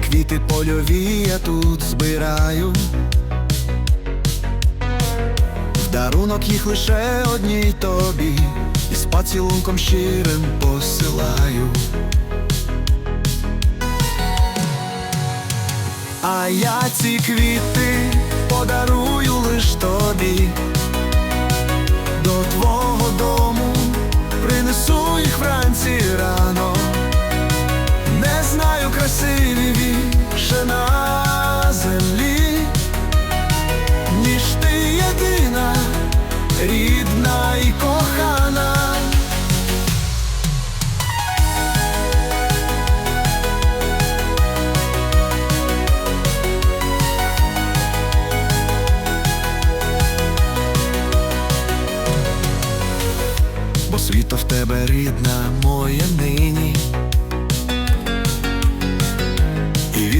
квіти польові я тут збираю. В дарунок їх лише одній тобі, і з поцілунком щирим посилаю. А я ці квіти подарую на землі, ніж ти єдина, рідна і кохана. бо світо в тебе рідна моя нині.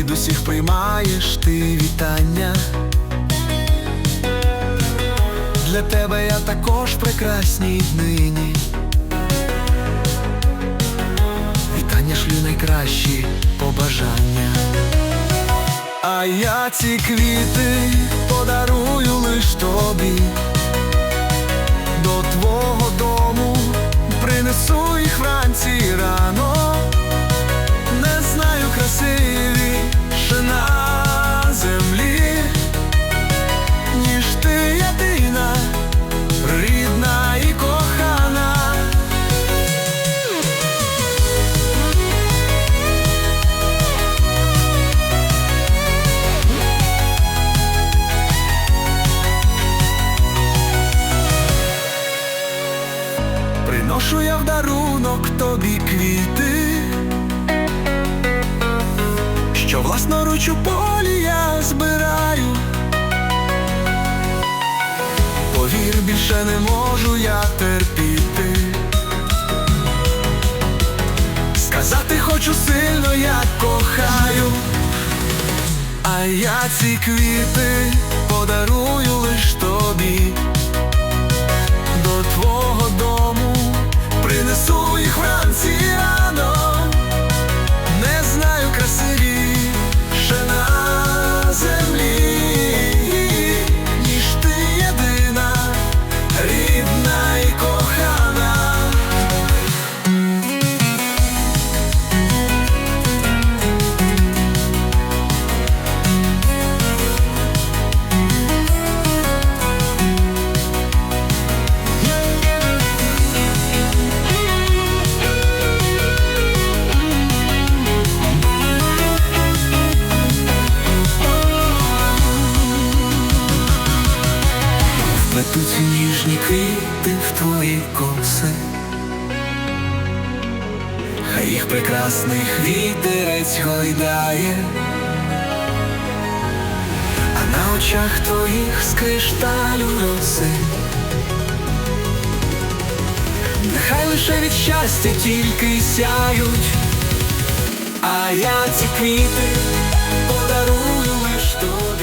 Від усіх приймаєш ти вітання. Для тебе я також прекрасній днині. Вітання шлю найкращі побажання. А я ці квіти подарую лиш тобі Приношу я в дарунок тобі квіти, що власноруч у полі я збираю. Повір, більше не можу я терпіти. Сказати хочу сильно, я кохаю, а я ці квіти подарую лиш тобі Вплетуть ніжні квіти в твої коси, хай їх прекрасний вітерець гойдає, а на очах твоїх з кришталю роси. Нехай лише від щастя тільки сяють, а я ці квіти подарую лиш тобі.